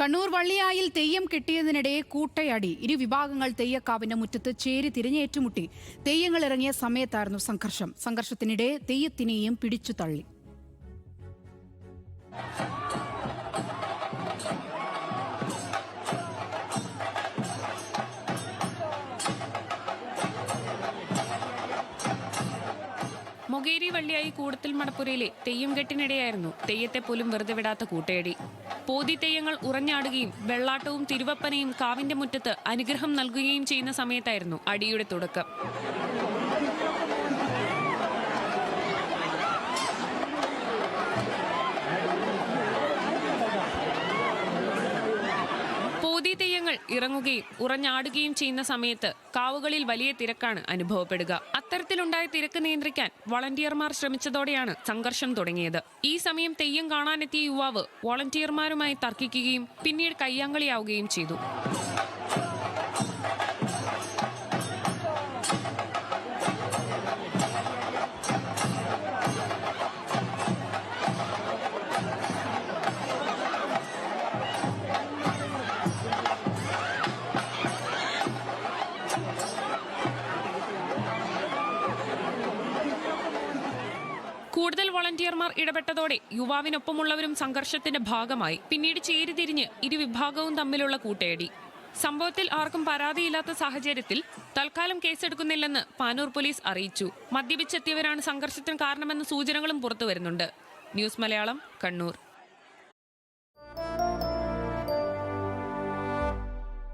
കണ്ണൂർ വള്ളിയായിൽ തെയ്യം കിട്ടിയതിനിടെ കൂട്ടയടി. ഇരു വിഭാഗങ്ങൾ തെയ്യക്കാവിന്റെ മുറ്റത്ത് ചേരി തിരിഞ്ഞേറ്റുമുട്ടി. തെയ്യങ്ങൾ ഇറങ്ങിയ സമയത്തായിരുന്നു സംഘർഷം. സംഘർഷത്തിനിടെ തെയ്യത്തിനെയും പിടിച്ചു തള്ളി. മൊകേരി വള്ളിയായി കൂടത്തിൽ മടപ്പുരയിലെ തെയ്യം കെട്ടിനിടെയായിരുന്നു തെയ്യത്തെ പോലും വെറുതെ വിടാത്ത കൂട്ടയടി. പോതി തെയ്യങ്ങൾ ഉറഞ്ഞാടുകയും വെള്ളാട്ടവും തിരുവപ്പനയും കാവിന്റെ മുറ്റത്ത് അനുഗ്രഹം നൽകുകയും ചെയ്യുന്ന സമയത്തായിരുന്നു അടിയുടെ തുടക്കം. ഇറങ്ങുകയും ഉറഞ്ഞാടുകയും ചെയ്യുന്ന സമയത്ത് കാവുകളിൽ വലിയ തിരക്കാണ് അനുഭവപ്പെടുക. അത്തരത്തിലുണ്ടായ തിരക്ക് നിയന്ത്രിക്കാൻ വളണ്ടിയർമാർ ശ്രമിച്ചതോടെയാണ് സംഘർഷം തുടങ്ങിയത്. ഈ സമയം തെയ്യം കാണാനെത്തിയ യുവാവ് വോളണ്ടിയർമാരുമായി തർക്കിക്കുകയും പിന്നീട് കയ്യാങ്കളിയാവുകയും ചെയ്തു. കൂടുതൽ വളണ്ടിയർമാർ ഇടപെട്ടതോടെ യുവാവിനൊപ്പമുള്ളവരും സംഘർഷത്തിന്റെ ഭാഗമായി. പിന്നീട് ചേരിതിരിഞ്ഞ് ഇരുവിഭാഗവും തമ്മിലുള്ള കൂട്ടയടി സംഭവത്തിൽ ആർക്കും പരാതിയില്ലാത്ത സാഹചര്യത്തിൽ തൽക്കാലം കേസെടുക്കുന്നില്ലെന്ന് പാനൂർ പോലീസ് അറിയിച്ചു. മദ്യപിച്ചെത്തിയവരാണ് സംഘർഷത്തിന് കാരണമെന്ന സൂചനകളും പുറത്തുവരുന്നുണ്ട്. ന്യൂസ് മലയാളം കണ്ണൂർ.